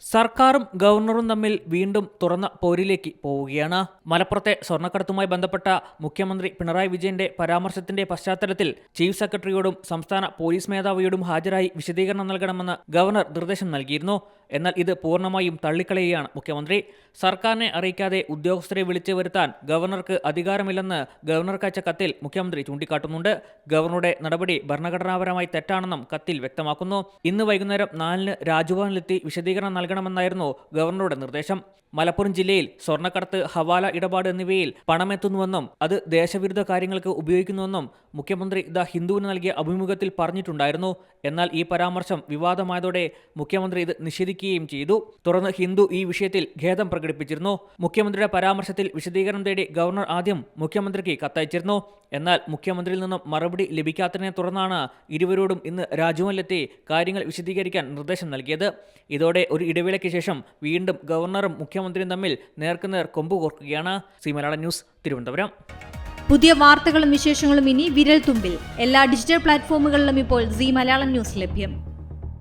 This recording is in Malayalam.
സർക്കാരും ഗവർണറും തമ്മിൽ വീണ്ടും തുറന്ന പോരിലേക്ക് പോവുകയാണ്. മലപ്പുറത്തെ സ്വർണക്കടത്തുമായി ബന്ധപ്പെട്ട മുഖ്യമന്ത്രി പിണറായി വിജയന്റെ പരാമർശത്തിന്റെ പശ്ചാത്തലത്തിൽ ചീഫ് സെക്രട്ടറിയോടും സംസ്ഥാന പോലീസ് മേധാവിയോടും ഹാജരായി വിശദീകരണം നൽകണമെന്ന് ഗവർണർ നിർദ്ദേശം നൽകിയിരുന്നു. എന്നാൽ ഇത് പൂർണമായും തള്ളിക്കളയുകയാണ് മുഖ്യമന്ത്രി. സർക്കാരിനെ അറിയിക്കാതെ ഉദ്യോഗസ്ഥരെ വിളിച്ചു വരുത്താൻ ഗവർണർക്ക് അധികാരമില്ലെന്ന് ഗവർണർക്കയച്ച കത്തിൽ മുഖ്യമന്ത്രി ചൂണ്ടിക്കാട്ടുന്നുണ്ട്. ഗവർണറുടെ നടപടി ഭരണഘടനാപരമായി തെറ്റാണെന്നും കത്തിൽ വ്യക്തമാക്കുന്നു. ഇന്ന് വൈകുന്നേരം നാലിന് രാജ്ഭവനിലെത്തി വിശദീകരണം നൽകണമെന്നായിരുന്നു ഗവർണറുടെ നിർദ്ദേശം. മലപ്പുറം ജില്ലയിൽ സ്വർണക്കടത്ത് ഹവാല ഇടപാട് എന്നിവയിൽ പണമെത്തുന്നുവെന്നും അത് ദേശവിരുദ്ധ കാര്യങ്ങൾക്ക് ഉപയോഗിക്കുന്നുവെന്നും മുഖ്യമന്ത്രി ദ ഹിന്ദുവിന് നൽകിയ അഭിമുഖത്തിൽ പറഞ്ഞിട്ടുണ്ടായിരുന്നു. എന്നാൽ ഈ പരാമർശം വിവാദമായതോടെ മുഖ്യമന്ത്രി ഇത് നിഷേധിക്കുകയും ചെയ്തു. തുടർന്ന് ഹിന്ദു ഈ വിഷയത്തിൽ ഖേദം പ്രകടിപ്പിച്ചിരുന്നു. മുഖ്യമന്ത്രിയുടെ പരാമർശത്തിൽ വിശദീകരണം തേടി ഗവർണർ ആദ്യം മുഖ്യമന്ത്രിക്ക് കത്തയച്ചിരുന്നു. എന്നാൽ മുഖ്യമന്ത്രിയിൽ നിന്നും മറുപടി ലഭിക്കാത്തതിനെ തുടർന്നാണ് ഇരുവരോടും ഇന്ന് രാജ്ഭവനിലെത്തി കാര്യങ്ങൾ വിശദീകരിക്കാൻ നിർദ്ദേശം നൽകിയത്. ഇതോടെ ഒരു ഇടവേളയ്ക്ക് ശേഷം വീണ്ടും ഗവർണറും മുഖ്യമന്ത്രിയും തമ്മിൽ നേർക്കുനേർ കൊമ്പുകോർക്കുകയാണ്. C Malayalam news Thiruvananthapuram. പുതിയ വാർത്തകളും വിശേഷങ്ങളും ഇനി വിരൽ തുമ്പിൽ എല്ലാ ഡിജിറ്റൽ പ്ലാറ്റ്ഫോമുകളിലും ഇപ്പോൾ സി മലയാളം ന്യൂസ് ലഭ്യം.